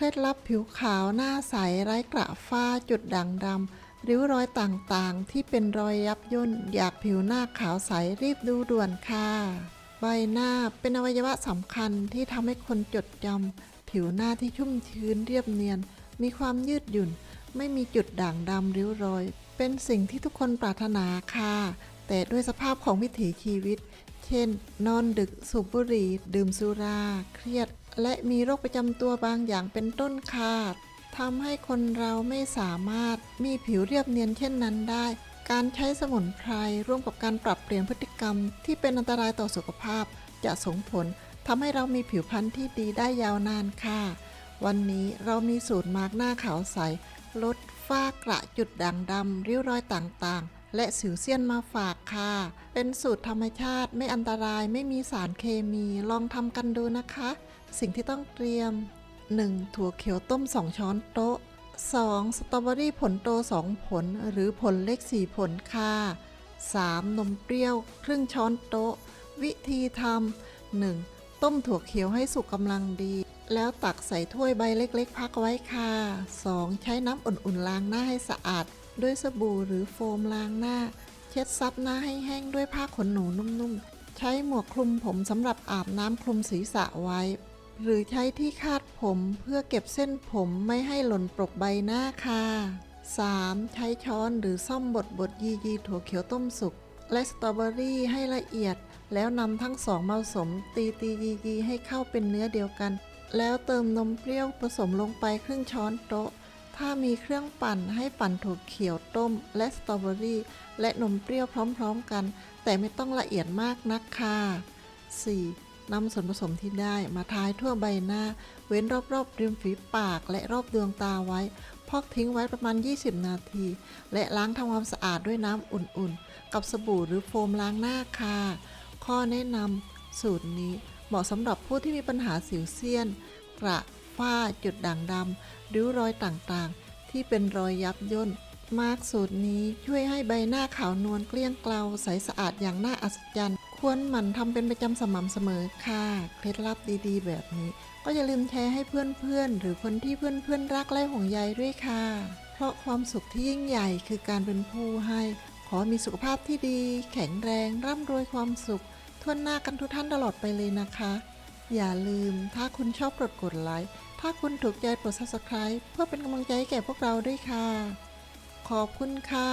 เคล็ดลับผิวขาวหน้าใสไร้กระฝ้าจุดด่างดำริ้วรอยต่างๆ ที่เป็นรอยยับย่นอยากผิวหน้าขาวใสรีบดูด่วนค่ะ ใบหน้าเป็นอวัยวะสำคัญที่ทำให้คนจดจำผิวหน้าที่ชุ่มชื้นเรียบเนียน มีความยืดหยุ่น ไม่มีจุดด่างดำริ้วรอย เป็นสิ่งที่ทุกคนปรารถนาค่ะ แต่ด้วยสภาพของวิถีชีวิต เช่น นอนดึกสูบบุหรี่ดื่มสุรา เครียด และมีโรคประจำตัวบางอย่างเป็นต้นค่ะทำให้คนเราไม่สามารถมีผิวเรียบเนียนเช่นนั้นได้ การใช้สมุนไพรร่วมกับการปรับเปลี่ยนพฤติกรรม ที่เป็นอันตรายต่อสุขภาพ จะส่งผลทำให้เรามีผิวพรรณที่ดีได้ยาวนานค่ะ วันนี้เรามีสูตรมาร์กหน้าขาวใส ลดฝ้ากระจุดด่างดำริ้วรอยต่างๆ และสิวเซียนมาฝากค่ะ เป็นสูตรธรรมชาติไม่อันตรายไม่มีสารเคมีลองทำกันดูนะคะ สิ่งที่ต้องเตรียม 1. ถั่วเขียวต้ม 2 ช้อนโต๊ะ 2. สตรอเบอรี่ผลโต 2 ผล หรือผลเล็ก 4 ผลค่ะ 3. นมเปรี้ยวครึ่งช้อนโต๊ะ วิธีทำ 1. ต้มถั่วเขียวให้สุกกำลังดี แล้วตักใส่ถ้วยใบเล็กๆ พักไว้ค่ะ 2. ใช้น้ำอุ่นๆล้างหน้าให้สะอาด ด้วยสบู่หรือโฟมล้างหน้า เช็ดซับหน้าให้แห้งด้วยผ้าขนหนูนุ่มๆ ใช้หมวกคลุมผมสำหรับอาบน้ำคลุมศีรษะไว้ หรือใช้ที่คาดผมเพื่อเก็บเส้นผมไม่ให้หล่นปรกใบหน้าค่ะ 3. ใช้ช้อนหรือซ่อมบดบดยียีถั่วเขียวต้มสุก และสตรอเบอรี่ให้ละเอียด แล้วนำทั้งสองมาผสมตีตียียีให้เข้าเป็นเนื้อเดียวกัน แล้วเติมนมเปรี้ยวผสมลงไปครึ่งช้อนโต๊ะ ถ้ามีเครื่องปั่นให้ปั่นถั่วเขียวต้ม และสตรอเบอรี่ และนมเปรี้ยวพร้อมๆกัน แต่ไม่ต้องละเอียดมากนักค่ะ 4. นำส่วนผสมที่ได้มาทายทั่วใบหน้า เว้นรอบๆริมฝีปากและรอบดวงตาไว้ พอกทิ้งไว้ประมาณ 20 นาที และล้างทำความสะอาดด้วยน้ำอุ่นๆ กับสบู่หรือโฟมล้างหน้าค่ะ ข้อแนะนำสูตรนี้เหมาะสำหรับผู้ที่มีปัญหาสิวเซียน กระ ฝ้าจุดด่างดำริ้วรอยต่างๆ ที่เป็นรอยยับย่น มาร์กสูตรนี้ช่วยให้ใบหน้าขาวนวลเกลี้ยงเกลาใสสะอาดอย่างน่าอัศจรรย์ ควรหมั่นทำเป็นประจำสม่ำเสมอค่ะ เคล็ดลับดีๆ แบบนี้ ก็อย่าลืมแชร์ให้เพื่อนๆ หรือคนที่เพื่อนๆ รักและห่วงใยด้วยค่ะ เพราะความสุขที่ยิ่งใหญ่คือการเป็นผู้ให้ ขอมีสุขภาพที่ดี แข็งแรง ร่ำรวยความสุขทั่วหน้ากันทุกท่านตลอดไปเลยนะคะ อย่าลืมถ้าคุณชอบกดกดไลค์ ถ้าคุณถูกใจโปรด subscribe เพื่อเป็นกำลังใจให้แก่พวกเราด้วยค่ะ ขอบคุณค่ะ